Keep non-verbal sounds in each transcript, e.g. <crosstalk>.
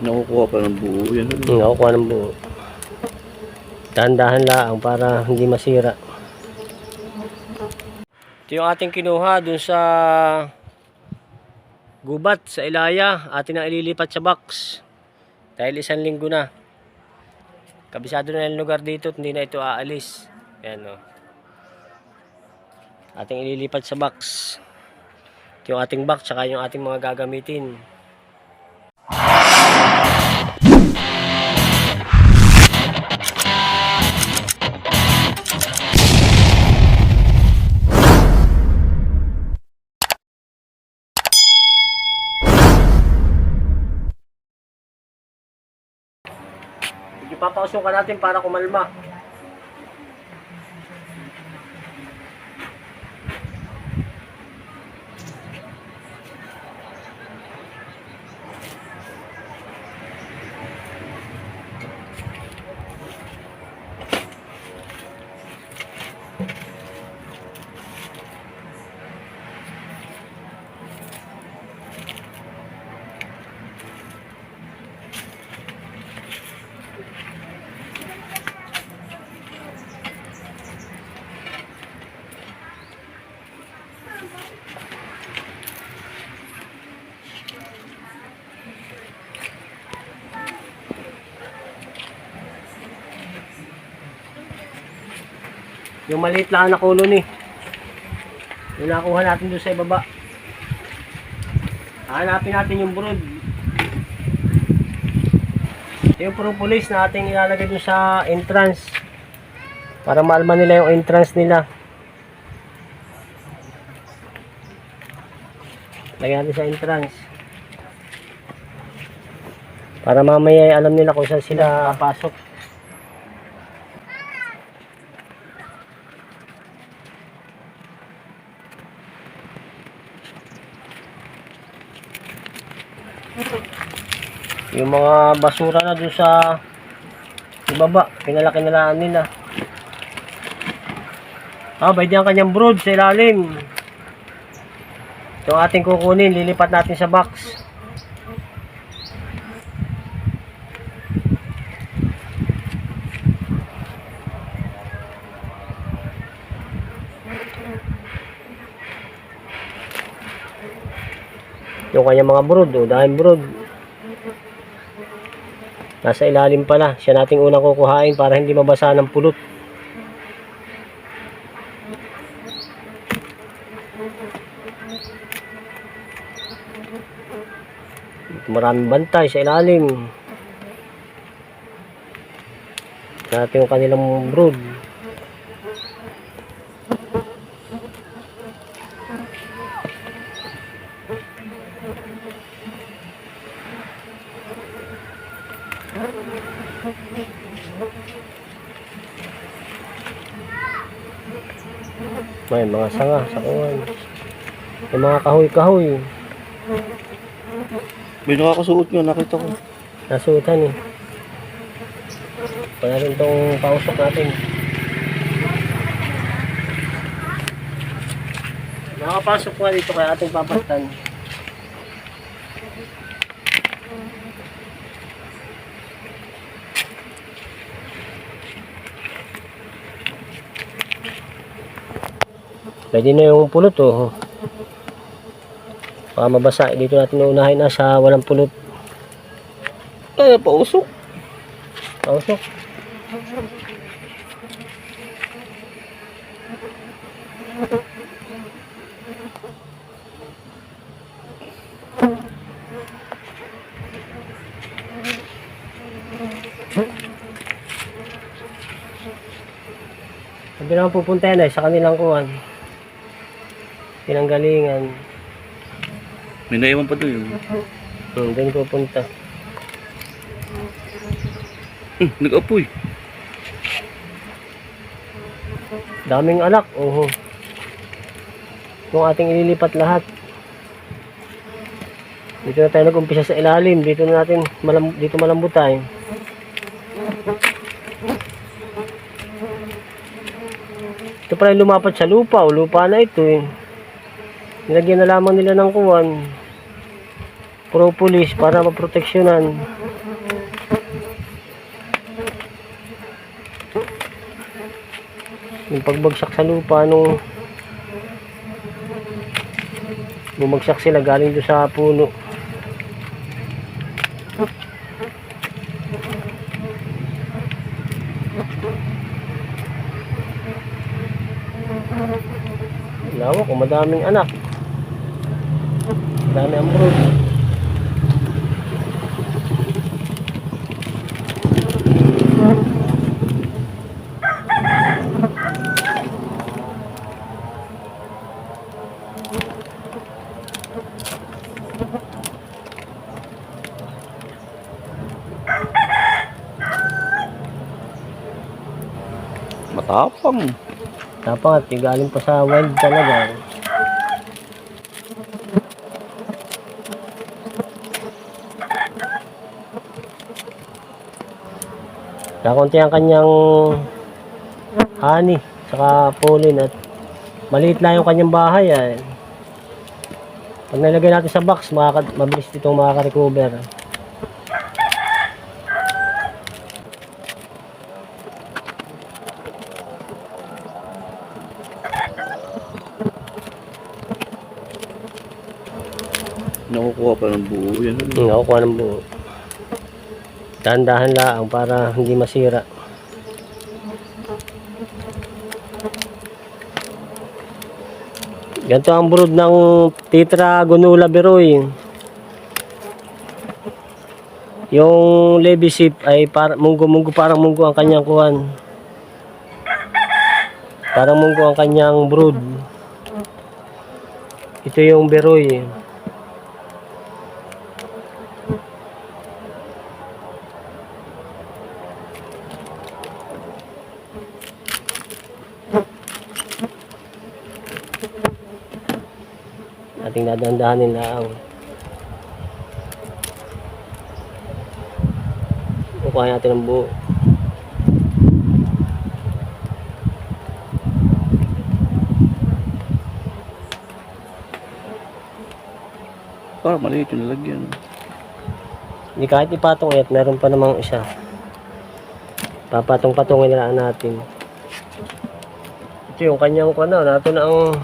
Nakukuha pa ng buo yan. Yung nakukuha ng buo. Dahan-dahan lang para hindi masira. Ito yung ating kinuha dun sa gubat sa Ilaya. Atin ang ililipat sa box. Dahil isang linggo na. Kabisado na yung lugar dito hindi na ito aalis. Ayan o. Ating ililipat sa box. Ito yung ating box tsaka yung ating mga gagamitin. Ipapausukan natin para kumalma. Yung maliit lang na colony. Yung nakuha natin doon sa ibaba. Hanapin natin yung brood. Yung propolis na ating ilalagay doon sa entrance. Para maalma nila yung entrance nila. Lagyan natin sa entrance. Para mamaya ay alam nila kung saan sila pasok. Yung mga basura na doon sa ibaba, pinalaki na nila. Ah, bay ang kanyang brood sa ilalim. Ito ating kukunin, lilipat natin sa box. Yung kanyang mga brood, oh, dahil brood. Nasa ilalim pala. Siya nating unang kukuhain para hindi mabasa ng pulot. Maraming bantay sa ilalim. Natin yung kanilang brood. May mga sanga sa kuwan. May mga kahoy-kahoy. May nakakasuot nga, nakita ko. Nasutan eh. Kaya rin itong pausok natin. Nakapasok nga dito kaya ating papastan. Pwede na yung pulot oh. Baka mabasa. Dito natin uunahin na sa walang pulot. Kaya pausok. Pausok. Sabi naman pupunta yan eh, sa kanilang kuwan. Pinanggalingan. May naiwan pa doon. Hmm, doon pupunta. Hmm, nag-apoy. Daming anak, oho. Yung ating ililipat lahat. Dito na tayo nag-umpisa sa ilalim. Dito na natin, malam, dito malambot tayo. Ito pala yung lumapat sa lupa. O lupa na ito eh nilagyan na lamang nila ng kuwan. Propolis para maproteksyonan. Yung pagbagsak sa lupa nung bumagsak sila galing doon sa puno. Lawak o madaming anak. Madami ang brood. Matapang. Tapang at galing pa sa wild talaga. Kakunti ang kanyang honey, saka pollen at maliit lang yung kanyang bahay. Ay. Pag nilagay natin sa box, makaka, mabilis itong makaka-recover. Nakukuha pa ng buo yan. nakukuha ng buo. Dahan-dahan lang para hindi masira. Ganito ang brood ng Tetragonula beroy. Yung levy sheep ay para munggo-munggo parang munggo ang kanyang kuhan. Parang munggo ang kanyang brood. Ito yung beroy. Ating dadandahanin lang. Kukuha natin ang buo. Parang maliit yung lalagyan. Hindi kahit ipatong it, meron pa namang isa. Papatong-patongin na lang natin. Ito yung kanyang kuno, nato na ang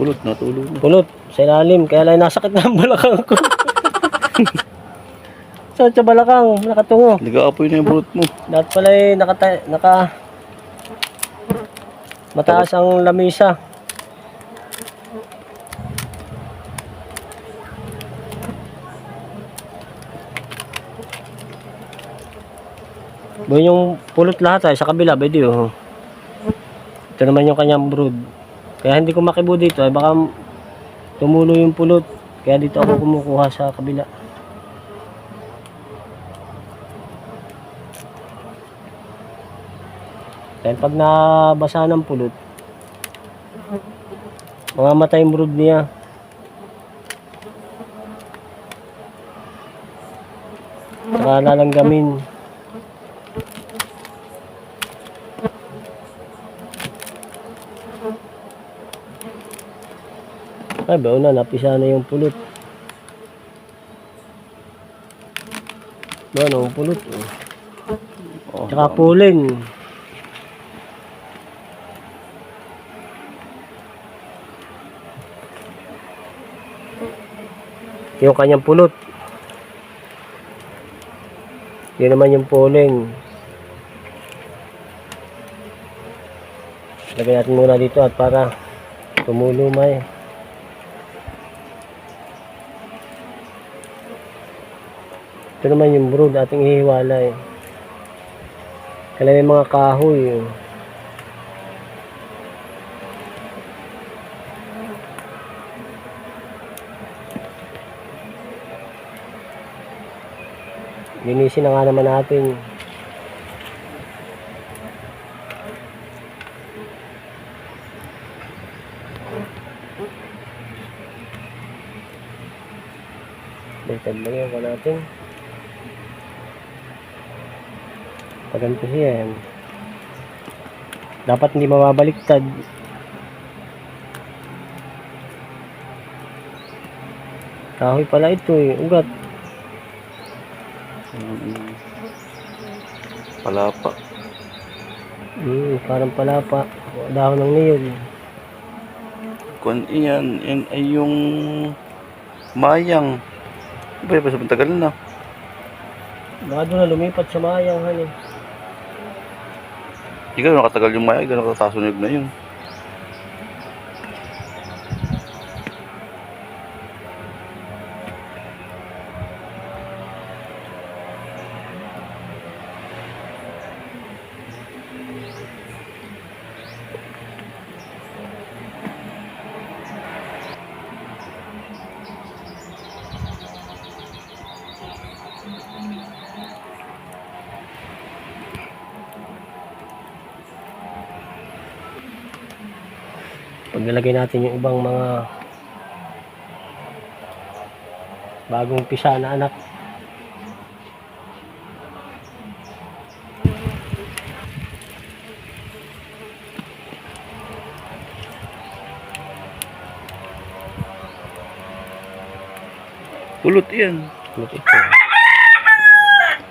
Pulot na, tulo na. Pulot sa ilalim, kaya lang nasakit na ang balakang ko. <laughs> Sa sa balakang, nakatungo. Nag-aapoy na yung pulot mo. Dapat pala eh, naka, naka mataas ang lamisa. Buhay yung pulot lahat ay sa kabila, pwede oh. Ito naman yung kanyang brood. Kaya hindi ko makibo dito ay baka tumulo yung pulot. Kaya dito ako kumukuha sa kabila. Dahil pag nabasa ng pulot, mamamatay yung brood niya. Saka lalanggamin. Ay, bawa na, napisa na yung pulot. Bawa na yung pulot. Oh. Oh, Tsaka pollen. Yung kanyang pulot. Yun naman yung pollen. Lagay natin muna dito at para tumulo may. Ito naman yung brood ating ihiwalay. Kailan may mga kahoy. oh. Linisin na nga naman natin. Baliktad lang yung natin. Paganto siya yan. Dapat hindi mababaliktad. Kahoy pala ito eh. Ugat. Mm. Palapa. Hmm, parang palapa. Dahon ng niyog. Kung iyan, yan ay yung mayang. Ba, ba sa tagal na. Baka doon na lumipat sa mayang han eh. Ikaw nakatagal yung mayang, ikaw nakatasunog na yun. Pag nilagay natin yung ibang mga bagong pisa na anak. Pulot yan. Ano ito?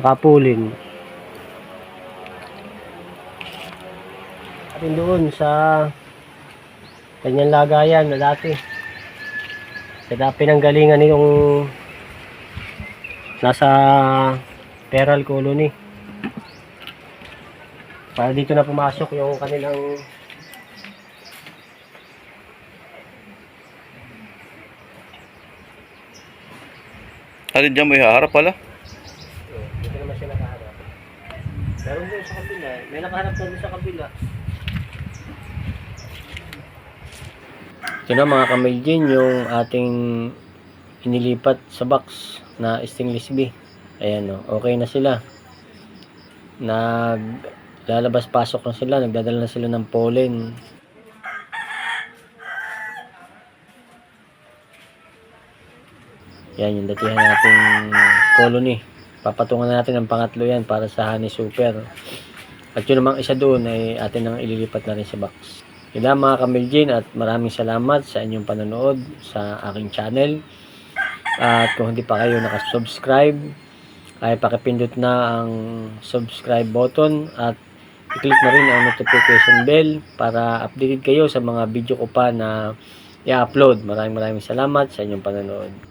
Tsaka pulin. Doon sa kanyang lagayan na dati. Dati pinanggalingan nitong nasa Peral Colony. Para dito na pumasok yung kanilang Alin dyan mo ihaharap pala? Dito naman siya nakaharap. Pero doon sa kabila, may nakaharap na doon sa kabila. Ito na mga kamiljin, yung ating inilipat sa box na stainless B. Ayan o, okay na sila. Nag lalabas pasok na sila, nagdadala na sila ng pollen. Yan yung datihan nating colony. Papatungan na natin ang pangatlo yan para sa honey super. At yun namang isa doon ay atin nang ililipat na rin sa box. Lang mga kamiljin at maraming salamat sa inyong panonood sa aking channel. At kung hindi pa kayo nakasubscribe, ay pakipindot na ang subscribe button at i-click na rin ang notification bell para updated kayo sa mga video ko pa na i-upload. Maraming maraming salamat sa inyong panonood.